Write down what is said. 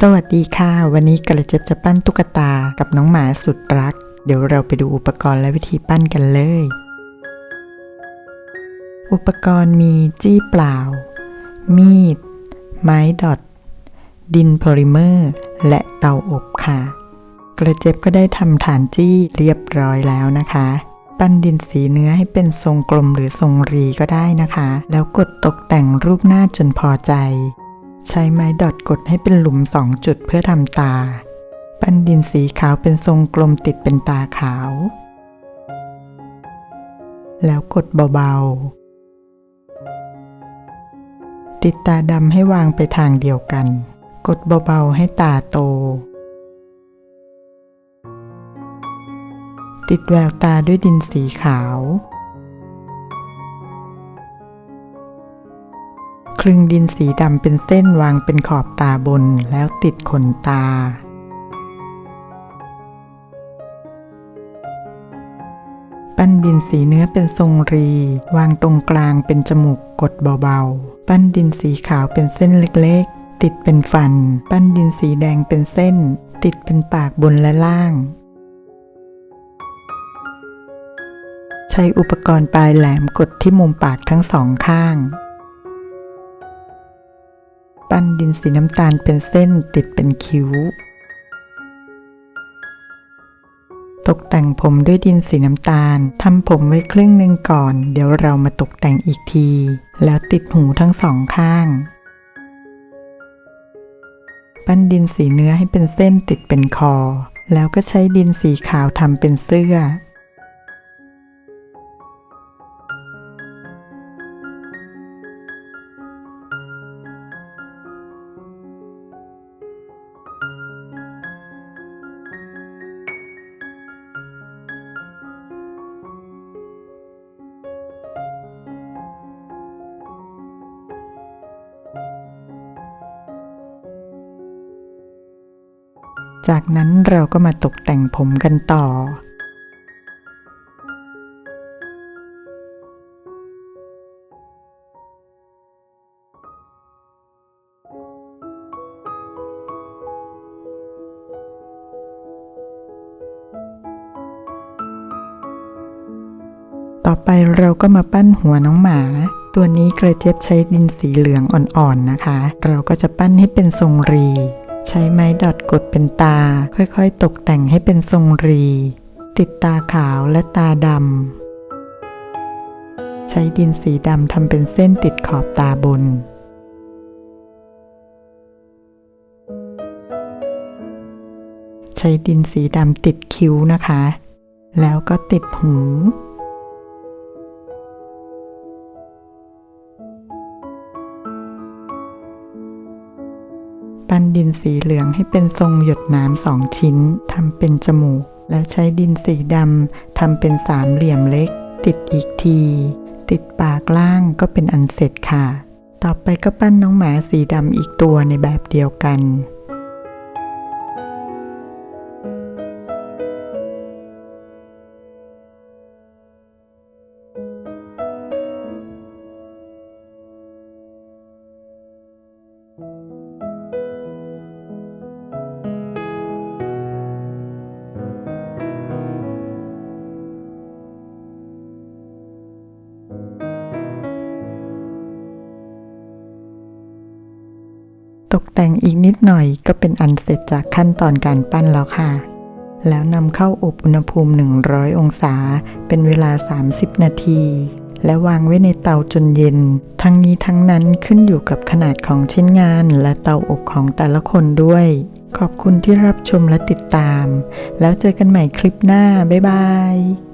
สวัสดีค่ะ วันนี้กระเจ็บจะปั้นตุ๊กตากับน้องหมาสุดรัก เดี๋ยวเราไปดูอุปกรณ์และวิธีปั้นกันเลย อุปกรณ์มีจี้เปล่า มีด ไม้ดอทดินโพลิเมอร์ และเตาอบค่ะ กระเจ็บก็ได้ทำฐานจี้เรียบร้อยแล้วนะคะ ปั้นดินสีเนื้อให้เป็นทรงกลมหรือทรงรีก็ได้นะคะ แล้วกดตกแต่งรูปหน้าจนพอใจ ใช้ไม้ดอทกดให้เป็นหลุมสองจุดเพื่อทำตา ปั้นดินสีขาวเป็นทรงกลมติดเป็นตาขาว แล้วกดเบาๆ ติดตาดำให้วางไปทางเดียวกัน กดเบาๆให้ตาโต ติดแววตาด้วยดินสีขาว ลึงดินสีดำเป็นเส้นวางเป็นขอบตาบนแล้วติดขนตา ปั้นดินสีเนื้อเป็นทรงรี วางตรงกลางเป็นจมูกกดเบาๆ ปั้นดินสีขาวเป็นเส้นเล็กๆ ติดเป็นฟัน ปั้นดินสีแดงเป็นเส้น ติดเป็นปากบนและล่างใช้อุปกรณ์ปลายแหลมกดที่มุมปากทั้งสองข้าง ปั้นดินสีน้ำตาลเป็นเส้นติดเป็นคิ้ว ตกแต่งผมด้วยดินสีน้ำตาลทำผมไว้ครึ่งหนึ่งก่อน เดี๋ยวเรามาตกแต่งอีกที แล้วติดหูทั้งสองข้าง ปั้นดินสีเนื้อให้เป็นเส้นติดเป็นคอ แล้วก็ใช้ดินสีขาวทำเป็นเสื้อ จากนั้นเราก็มาตกแต่งผมกันต่อ ต่อไปเราก็มาปั้นหัวน้องหมาตัวนี้กระเจี๊ยบใช้ดินสีเหลืองอ่อนๆนะคะ เราก็จะปั้นให้เป็นทรงรี ใช้ไม้ดอทกดเป็นตา ค่อยๆ ตกแต่งให้เป็นทรงรี ติดตาขาวและตาดำ ใช้ดินสีดำทำเป็นเส้นติดขอบตาบน ใช้ดินสีดำติดคิ้วนะคะ แล้วก็ติดหู ดินสีเหลืองให้เป็นทรงหยดน้ำสองชิ้นทำเป็นจมูก แล้วใช้ดินสีดำทำเป็นสามเหลี่ยมเล็ก ติดอีกที ติดปากล่างก็เป็นอันเสร็จค่ะ ต่อไปก็ปั้นน้องหมาสีดำอีกตัวในแบบเดียวกัน ตกแต่งอีกนิดหน่อยก็เป็นอันเสร็จจากขั้นตอนการปั้นแล้วค่ะ แล้วนำเข้าอบอุณหภูมิ 100 องศา เป็นเวลา 30 นาที และวางไว้ในเตาจนเย็น ทั้งนี้ทั้งนั้นขึ้นอยู่กับขนาดของชิ้นงานและเตาอบของแต่ละคนด้วย ขอบคุณที่รับชมและติดตาม แล้วเจอกันใหม่คลิปหน้า บ๊ายบาย